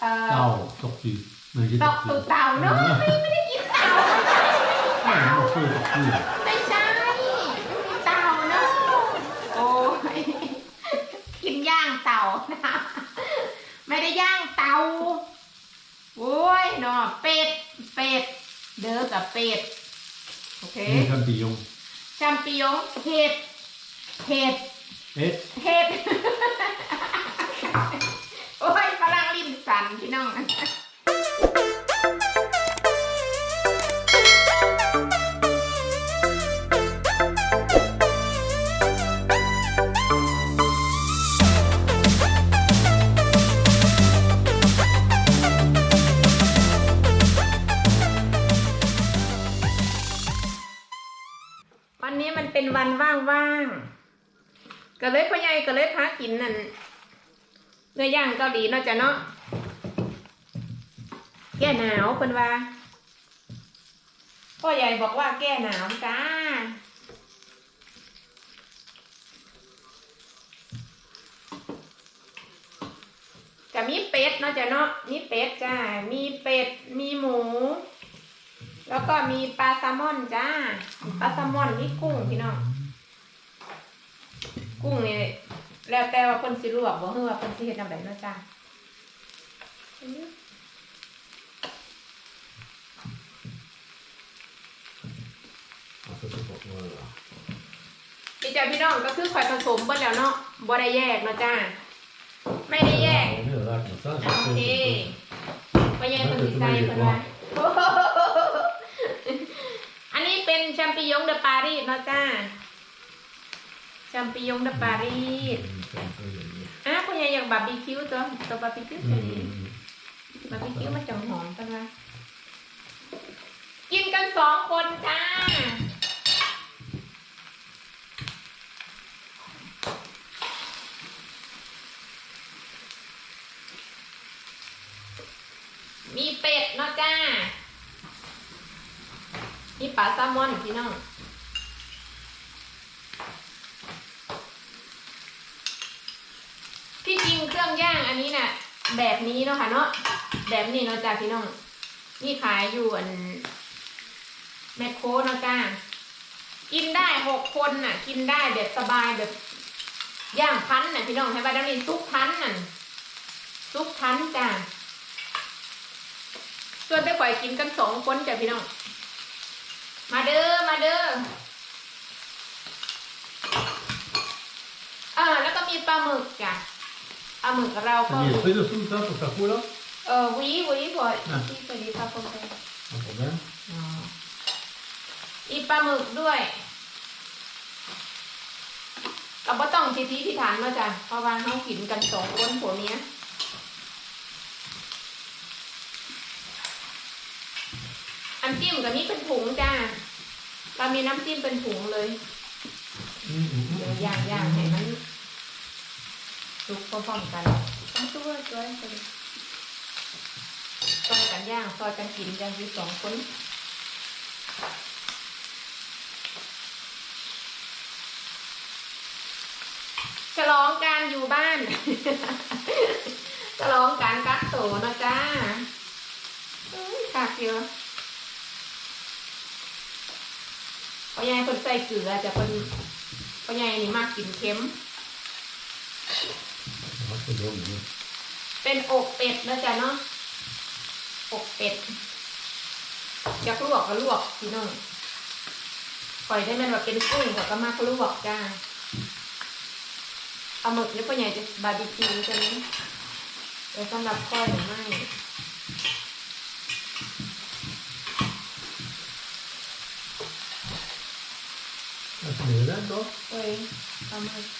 เอ่อเต่าตกจีไม่ใช่ตตกกจีตูดเต่าเนาะไม่ได้กินเต่าไม่มันคือตกจีไม่ใช่ไม่มีเต่าเนาะโอ้ยกินย่างเต่านะไม่ได้ย่างเต่าโอ้ยเนาะเป็ดเป็ดเด้อกับเป็ดโอเคนี่คันปียงแชมปิญองเห็ดเห็ดเอ๊ะ เห็ด ว่างก็เลยพ่อใหญ่ก็เลยพากินนั่นเนื้อย่างเกาหลีเนาะจ้ะเนาะแก้หนาวเพิ่นว่าพ่อใหญ่บอกว่าแก้หนาวจ้าก็มีเป็ดเนาะจ้ะเนาะมีเป็ดจ้า มีเป็ด มีหมู แล้วก็มีปลาแซลมอนจ้า ปลาแซลมอนมีกุ้งพี่น้อง กุ้งนี่แล้วแต่ว่าคนสิลวกบ่ฮือว่าคนสิเฮ็ดจังไดเนาะจ้าเอาไปตกเลยพี่จ้าพี่น้องก็คือข่อยผสมเบิดแล้วเนาะบ่ได้แยกเนาะจ้า ไม่ได้แยกนี่เหรอครับซ่าโอเคบ่แยกคนสิใส่เพิ่นว่าอันนี้เป็นแชมปิญองเดปารีสเนาะจ้า แชมปิญองเดปารีสอะคุณยายอยากบาร์บีคิวตัวตัวบาร์บีคิวตัวนี้บาร์บีคิวมันจังหอมกันวะกินกันสองคนจ้ามีเป็ดเนาะจ้า มีปลาแซลมอนพี่น้อง ที่จ เครื่องย่างอันนี้น่ะ แบบนี้เนาะค่ะเนาะแบบนี้เนาะจ้าพี่น้องนี่ขายอยู่อันแมคโครเนาะจ้ากินได้หกคนน่ะ กินได้แบบสบายแบบย่างพันน่ะพี่น้องใช่ป่ะแล้วนี่ซุปพันน่ะซุปพันจ้าส่วนไปปล่อยกินกันสองคนจ้ะพี่น้อง มาเด้อมาเด้ออ่าแล้วก็มีปลาหมึกจ้ะ ปลาหมึกเราก็นี่เป็นสุดท้ายตัวคู่แล้วเออหวีหวีพออะที่พอดีปลาปมไปเอาผมนะอีปลาหมึกด้วยกับว่าต้องทีทีที่ฐานมาจ้ะเพราะว่าเขากินกันสองคนผัวเนี้ยอันจิ้มกับนี้เป็นถุงจ้าเรามีน้ำจิ้มเป็นถุงเลยอืมอืมเดี๋ยวย่างย่างให้มัน สุกพร้อมๆกันต้องช่วยช่วยไปเลยซอยกันย่างซอยกันกินกันอยู่สองคนฉลองการอยู่บ้านฉลองการกักโตวนะจ้าอื้อคักเยอะพ่อใหญ่คนใส่เกลือจะคนพ่อใหญ่นี่มากกินเค็ม เอาไปโดนนี่เป็นอกเป็ดนะจ๊ะเนาะอกเป็ดอยากลวกก็ลวกพี่น้องปล่อยได้แมันว่าเป็นกุ้งก็ก็มากลวกจ้าเอาหมึกนี่พ่อใหญ่จะบาร์บีคิวใช่ไหมเดี๋ยวสำหรับก้อยหรือไม่ Vad ska ni göra då? เอ้ยเอาหมึก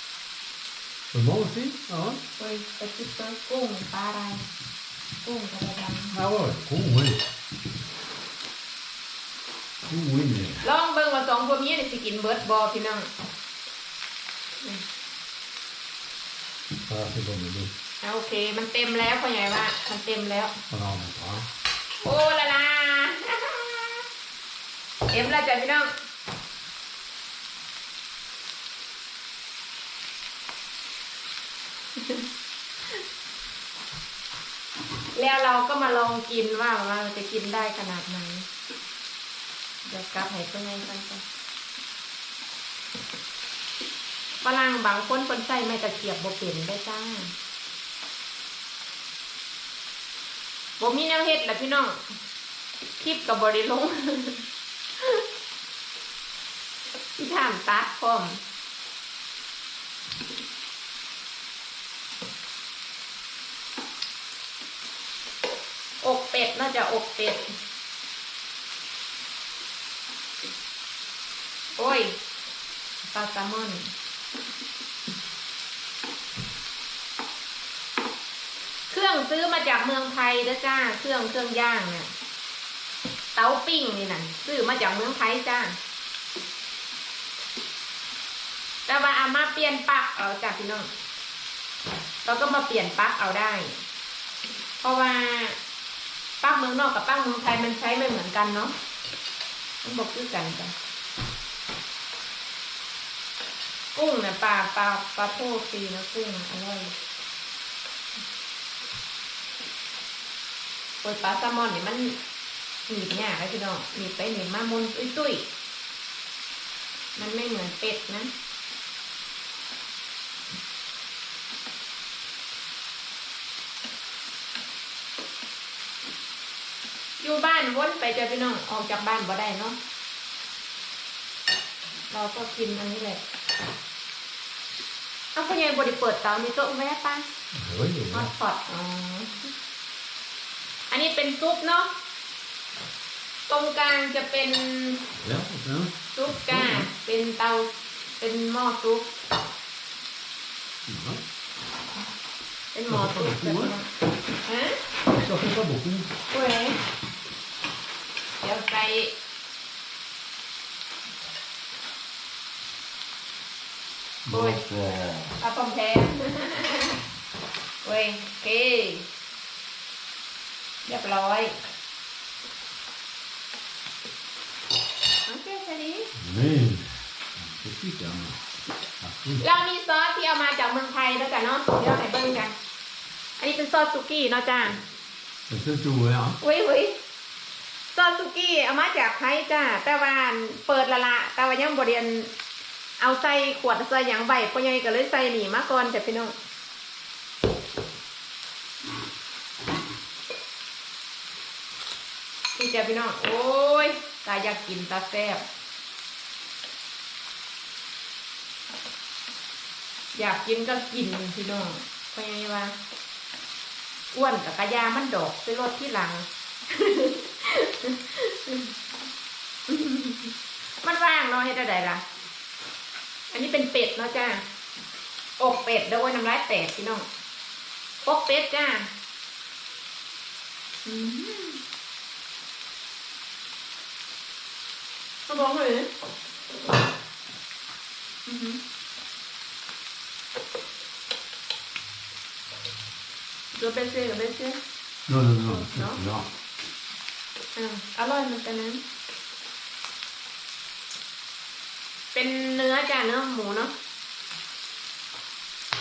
För måltid? Ja. เอ้ยไปคิดเจอกุ้งปลาอะไรกุ้งกระดำ Ja, god. God inne. ลองเบิ่งว่าสองพวกนี้นี่สิกินเบิร์ดบอพี่น้อง Ja, det kommer bli อะโอเค มันเต็มแล้วพ่อใหญ่ว่า มันเต็มแล้ว bananer. Ja. โอ้ละลาเอ็มแล้วจ้ะพี่น้อง แล้วเราก็มาลองกินว่าว่าจะกินได้ขนาดไหนเดี๋ยวกลับให้ตัวไงกันก่อนฝรั่งบางคนคนใส่ไม่ตะเกียบบ่เป็นได้จ้าบ่มีแนวเฮ็ดแหละพี่น้องคลิปกับบริลงที่ถามตัดพร้อม อกเป็ ดน่าจะอกเป็ด โอ้ยปลาแซลมอนเครื่องซื้อมาจากเมืองไทยเด้อจ้า เครื่องเครื่องย่างเนี่ยเตาปิ้งนี่นะซื้อมาจากเมืองไทยจ้า แต่ว่าเอามาเปลี่ยนปลักเอาจากพี่น้อง เราก็มาเปลี่ยนปลักเอาได้ เพราะว่า ปลักเมืองนอกกับปลักเมืองไทยมันใช้ไม่เหมือนกันเนาะมันบอกคือกันจ้ะกุ้งเนี่ยปลาปลาปลาโพฟรีนะกุ้งอร่อยโอ้ยปลาแซลมอนเนี่ยมันหนีบยากเลยพี่น้องหนีบไปหนีบมามุนตุ้ยตุ้ยมันไม่เหมือนเป็ดนะ อยู่บ้านวนไปเจอพี่น้องออกจากบ้านบ่ได้เนาะเราก็กินอันนี้แหละเอาคุณยายบริเปิดเตามีโต๊ะแม่ป้าเฮ้ยฮอตพอตอ๋ออันนี้เป็นซุปเนาะตรงกลางจะเป็นแล้วนะซุปกาเป็นเตาเป็นหม้อซุปเป็นหม้อซุปแบบนี้นะฮะ Ça fait pas beaucoup. เว้ยเดี๋ยวใส่ Ôi. Bonsoir. ปลาปอมแทนเว้ยโอเคเรียบร้อยโอเคแค่นี้ Mais, c'est qui quand même Ah, oui. เรามีซอสที่เอามาจากเมืองไทยแล้วกันเนาะเดี๋ยวให้เบิ้งกัน อันนี้เป็นซอสสุกี้เนาะจ้า C'est tout, hein อุ้ยอุ้ยซ อสสุกี้เอามาจากไทยจ้าแต่ว่าเปิดละละแต่ว่ายังบเรียนเอาใส่ขวดใส่หยังใบพ่อใหญ่ก็เลยใส่หนีมาก่อนจ้ะพี่น้องพี่จ้ะพี่น้องโอ้ยตาอยากกินตาแซ่บอยากกินก็กินพี่น้องพ่อใหญ่ว่าอ้วนกับกระยามันดอกไปรถที่หลัง มันว่างเนาะให้ได้ล่ะ อันนี้เป็นเป็ดเนาะจ้าอกเป็ดเด้อโอ้ยน้ำลายแตกพี่น้องอกเป็ดจ้าอืมเขาบอกเลยอือหือเดี๋ยวเป็นเซ่กับเป็นเซ่ Non, non, non. Non. Non. อร่อยเหมือนกันนะเป็นเนื้อจ้าเนื้อหมูเนาะ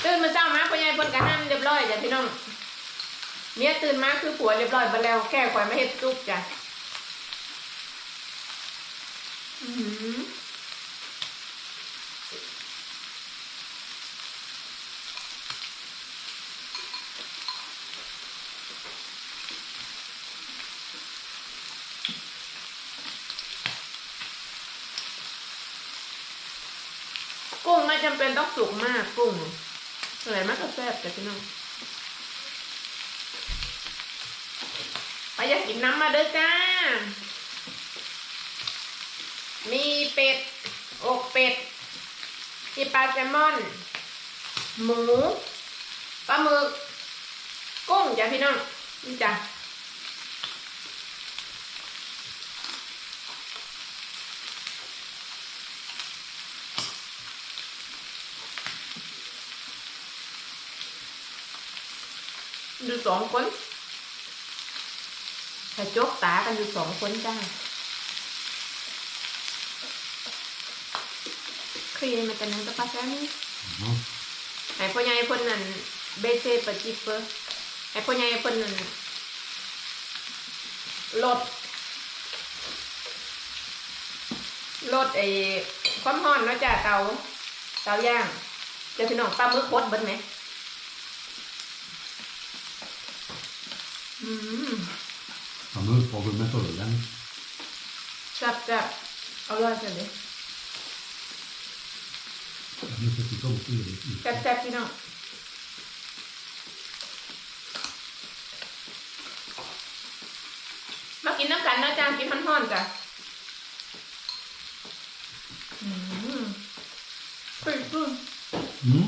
ตื่นมาเจ้ามาพ่อใหญ่พ่นกระหั่นเรียบร้อยจ้ะพี่น้องเมียตื่นมาคือผัวเรียบร้อยไปแล้วแค่ข่อยไม่เห็ดซุปจ้ะอือหือกุ้งไม่ จำเป็นต้องสุกมากกุ้งอะไรมากก็แซ่บจ้ะพี่น้องไปอยากกินน้ำมาเด้อจ้า มีเป็ด อกเป็ดมีปลาแซลมอน หมู ปลาหมึก กุ้งจ้ะพี่น้องนี่จ้ะ อยู่สองคนแต่จกตากันอยู่สองคนจ้าเคยมาแต่นั้นก็ปัสแล้วนี่ Non. ไอ้พ่อใหญ่เพิ่นนั่นเบเซปะจิเปอร์ไอ้พ่อใหญ่เพิ่นนั่นลดลดไอ้ความร้อนเนาะจ้ะเตาเตาย่างเจะพี่น้องปลาหมึกคดเบิ้ไหม อืม Han har uppehåll med tullen. จับจับเอาเลยจังเลย Nu ska vi gå till det. จับจับพี่น้องมากินน้ำกันเนาะจ้ากินฮ้อนๆจ้ะอืมคุยตู้ Mm.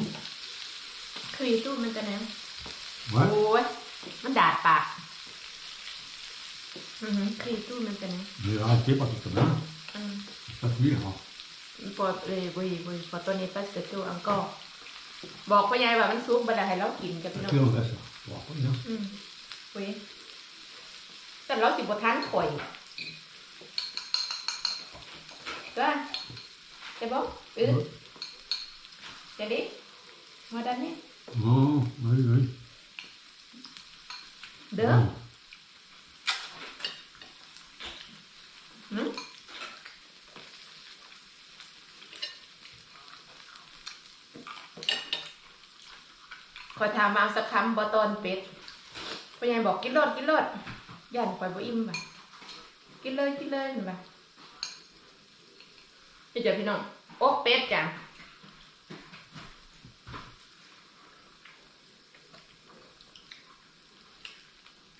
คุยตู้มันจะแนว Va? โอ้ยมันดาดปาก อือหือคุยตู้มันจะแนว Det är alltid bara titta med. อืม Så att vi har. ปอดเลยบุยบุยปอดตัวนี้ปัสเตอร์ตู้อังกอร์บอกพ่อยายว่ามันซุปบันไดให้เรากินกับพี่น้อง Till och med så. Vapen, ja. อืมเว้ยแต่เราสิบทานข่อยก็จะบอกเออจะดิมาดันนี่ Ja, nej, nej. เด้อ Ja. หืมข อยถามมาสักคำบอตอนเป็ดพ่อยายบอกกินรสกินรสย่านคอยบ่อิ่มบ่กินเลยกินเลยเห็นป่ะเดี๋ยวพี่น้องอกเป็ดจ้ะ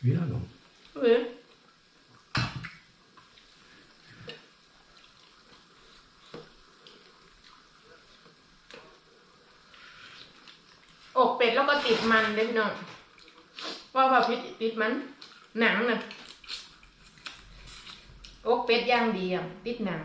Vi är långt. เว้ยอก เป็ดแล้วก็ติดมันเลยพี่น้องว่าว่าพิษติดมันหนังน่ะอกเป็ดย่างดีอะติดหนัง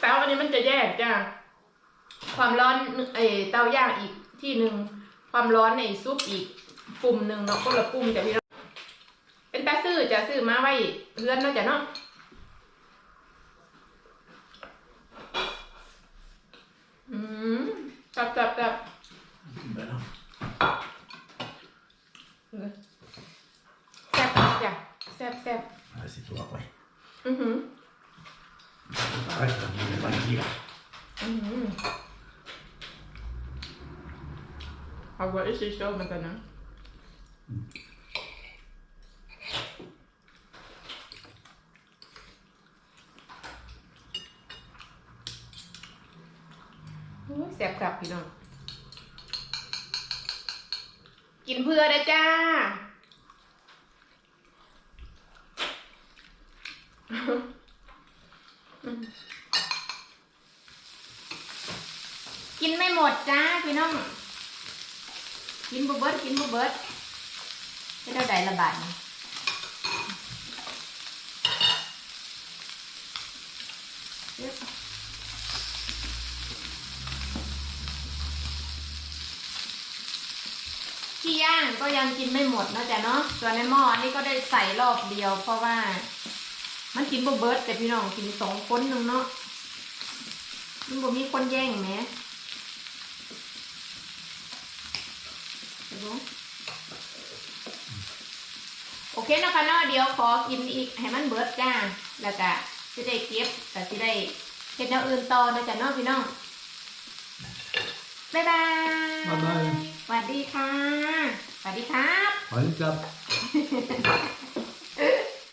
เตาอันนี้มันจะแยกจ้าความร้อนไอเตาย่างอีก ที่หนึ่งความร้อนในซุปอีกปุ่มหนึ่งเนาะคนละปุ่มจ้ะพี่น้องเป็นตาซื้อจะซื้อมาไว้เพื่อนเนาะจ้ะเนาะอืมจับจับจับเออแซ่บจ้ะแซ่บแซ่บ Här sitter jag på. อือหือ Nej, det är bara gillar. อืมเอาไว้ชิโชว์มันกันนะโอ้ยแซ่บครับพี่น้องกินเพื่อได้จ้า กินไม่หมดจ้าพี่น้อง กินบุเบิดกินบุเบิดไม่ได้ใดระบาดนี่เดี๋ยวที่ย่างก็ยังกินไม่หมดนะจ๊ะเนาะส่วนในหม้อนี่ก็ได้ใส่รอบเดียว เพราะว่า มันกินบุเบิดแต่พี่น้องกินสองคนหนึ่งเนาะมันบ่มีคนแย่งแหมเห็นบ่ โอเคนะคะเนาะเดี๋ยวขอกินอีกให้มันเบิดจ้าแล้วก็จะได้เก็บแต่จะได้เฮ็ดแนวอื่นต่อนะจ๊ะเนาะพี่น้องบ๊ายบายบ๊ายบาย สวัสดีค่ะ สวัสดีครับ Ha det gott.